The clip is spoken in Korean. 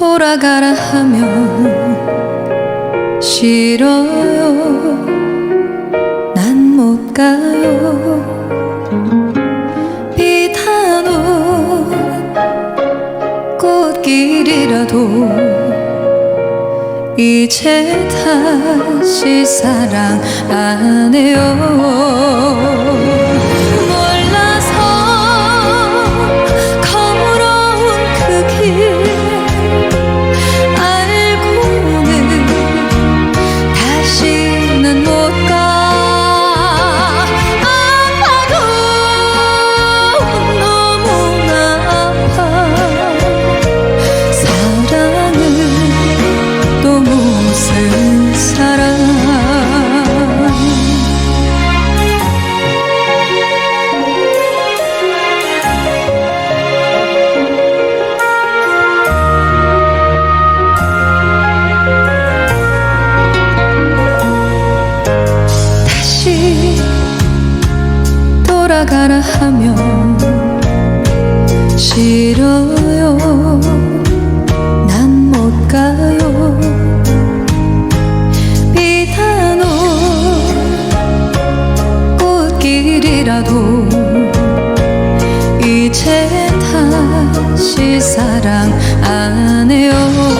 돌아가라 하면 싫어요. 난 못 가요. 비단오 꽃길이라도 이제 다시 사랑 안 해요 무슨 사랑. 다시 돌아가라 하면 싫어 꽃길이라도 이제 다시 사랑 안 해요